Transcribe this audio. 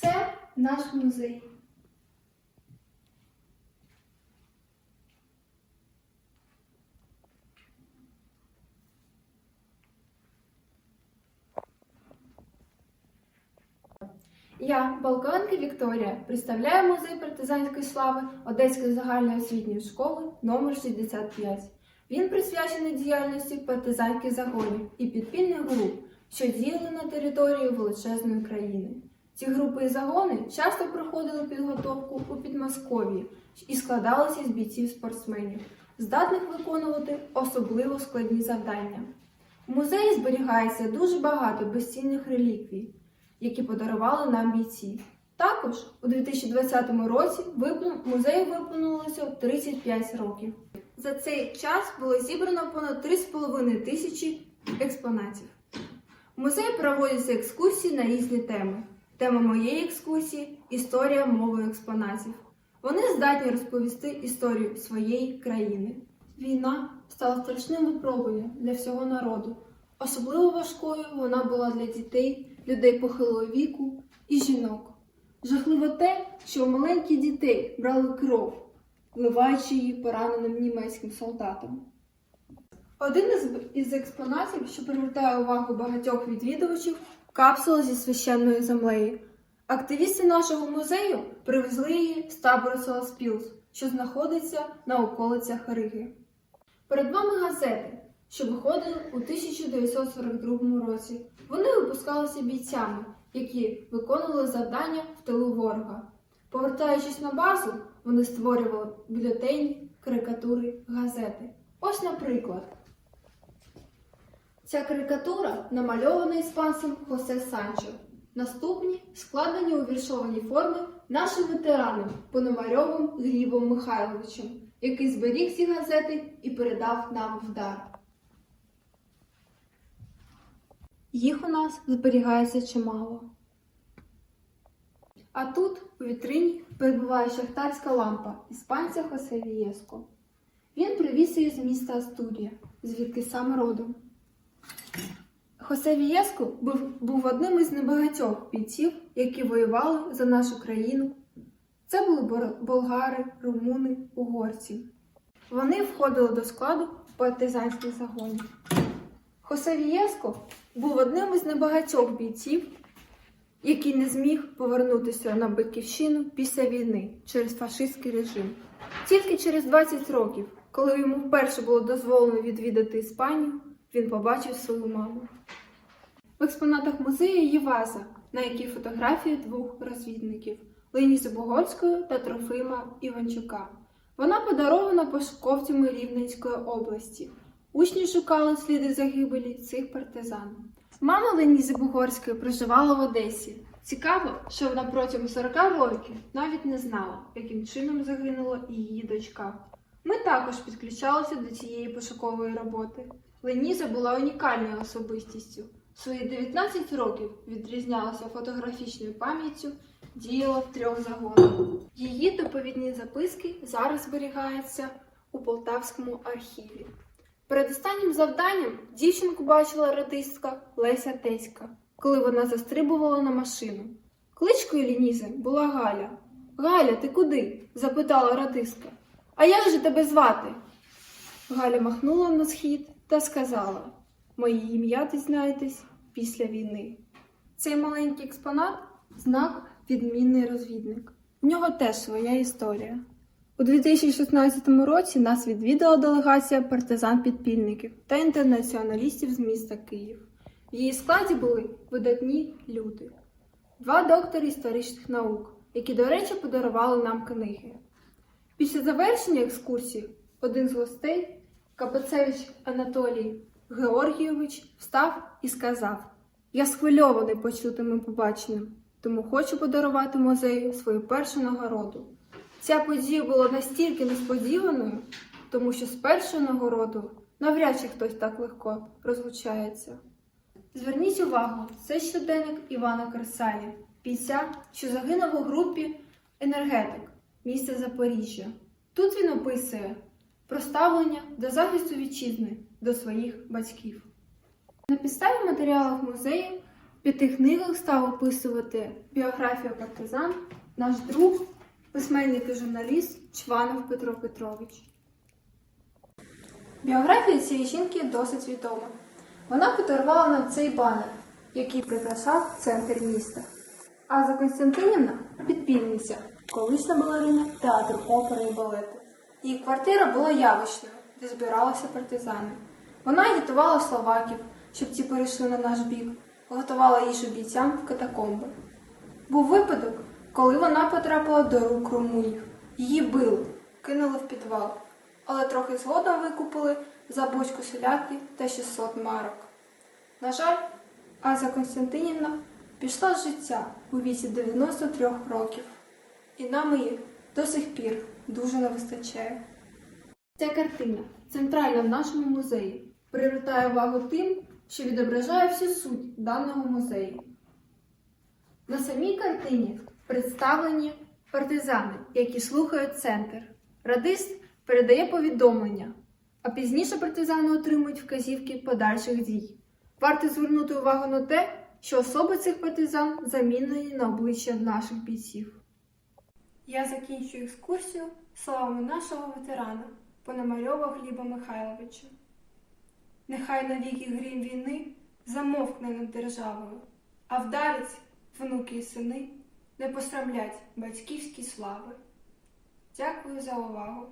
Це наш музей. Я, Балканка Вікторія, представляю музей партизанської слави Одеської загальноосвітньої школи номер 65. Він присвячений діяльності партизанських загонів і підпільних груп, що діяли на території величезної країни. Ці групи і загони часто проходили підготовку у Підмосков'ї і складалися з бійців-спортсменів, здатних виконувати особливо складні завдання. В музеї зберігається дуже багато безцінних реліквій, які подарували нам бійці. Також у 2020 році музею виповнилося 35 років. За цей час було зібрано понад 3,5 тисячі експонатів. В музеї проводяться екскурсії на різні теми. Тема моєї екскурсії історія мови експонатів. Вони здатні розповісти історію своєї країни. Війна стала страшним випробуванням для всього народу. Особливо важкою вона була для дітей, людей похилого віку і жінок. Жахливо те, що у маленьких дітей брали кров, вливаючи її пораненим німецьким солдатам. Один із, експонатів, що привертає увагу багатьох відвідувачів, капсула зі священною землею. Активісти нашого музею привезли її з табору Соласпілс, що знаходиться на околицях Риги. Перед вами газети, що виходили у 1942 році. Вони випускалися бійцями, які виконували завдання в тилу ворога. Повертаючись на базу, вони створювали бюлетені, карикатури, газети. Ось, наприклад, ця карикатура намальована іспанцем Хосе Санчо. Наступні складені у віршованій формі нашим ветераном Пономарьовим Глібом Михайловичем, який зберіг ці газети і передав нам в дар. Їх у нас зберігається чимало. А тут у вітрині перебуває шахтарська лампа іспанця Хосе Вієско. Він привіз її з міста Астурія, звідки сам родом. Хосе Вієско був, був одним із небагатьох бійців, які воювали за нашу країну. Це були болгари, румуни, угорці. Вони входили до складу партизанських загонів. Хосе Вієско був одним із небагатьох бійців, який не зміг повернутися на батьківщину після війни через фашистський режим. Тільки через 20 років, коли йому вперше було дозволено відвідати Іспанію, він побачив свою маму. В експонатах музею є ваза, на якій фотографії двох розвідників Ленізи Бугорської та Трофима Іванчука. Вона подарована пошуковцями Рівненської області. Учні шукали сліди загибелі цих партизан. Мама Ленізи Бугорської проживала в Одесі. Цікаво, що вона протягом 40 років навіть не знала, яким чином загинула її дочка. Ми також підключалися до цієї пошукової роботи. Леніза була унікальною особистістю. Свої 19 років відрізнялася фотографічною пам'яттю, діяла в трьох загонах. Її доповідні записки зараз зберігаються у Полтавському архіві. Перед останнім завданням дівчинку бачила радистка Леся Теська, коли вона застрибувала на машину. Кличкою Лінізи була Галя. Галя, ти куди? запитала радистка. А як же тебе звати? Галя махнула на схід та сказала: Моє ім'я дізнаєтесь після війни. Цей маленький експонат знак відмінний розвідник. В нього теж своя історія. У 2016 році нас відвідала делегація партизан-підпільників та інтернаціоналістів з міста Київ. В її складі були видатні люди, два доктори історичних наук, які, до речі, подарували нам книги. Після завершення екскурсії один з гостей, Капецевич Анатолій Георгійович, встав і сказав: Я схвильований почутим і побаченим, тому хочу подарувати музею свою першу нагороду. Ця подія була настільки несподіваною, тому що з першою нагородою навряд чи хтось так легко розлучається. Зверніть увагу, це щоденник Івана Красаля, бійця, що загинув у групі енергетик міста Запоріжжя. Тут він описує про ставлення до захисту вітчизни до своїх батьків. На підставі матеріалів музею В п'яти книгах став описувати біографію партизан наш друг, письменник і журналіст Чванов Петро Петрович. Біографія цієї жінки досить відома. Вона подарувала нам цей банер, який прикрашав центр міста. Аза Константинівна підпільниця, колишня балерина театру опери і балету. Її квартира була явищною, де збиралися партизани. Вона агітувала словаків, щоб ці перейшли на наш бік, готувала їжу бійцям в катакомби. Був випадок, коли вона потрапила до рук румунів. Її били, кинули в підвал, але трохи згодом викупили за бочку селяки та 600 марок. На жаль, Аза Константинівна пішла з життя у віці 93 років, і нам її до сих пір дуже не вистачає. Ця картина центральна в нашому музеї, привертає увагу тим, що відображає всю суть даного музею. На самій картині представлені партизани, які слухають центр. Радист передає повідомлення, а пізніше партизани отримують вказівки подальших дій. Варто звернути увагу на те, що особи цих партизан замінені на обличчя наших бійців. Я закінчую екскурсію словами нашого ветерана Пономарьова Гліба Михайловича. Нехай навіки грім війни замовкне над державою, а вдарить внуки і сини не посрамлять батьківські слави. Дякую за увагу!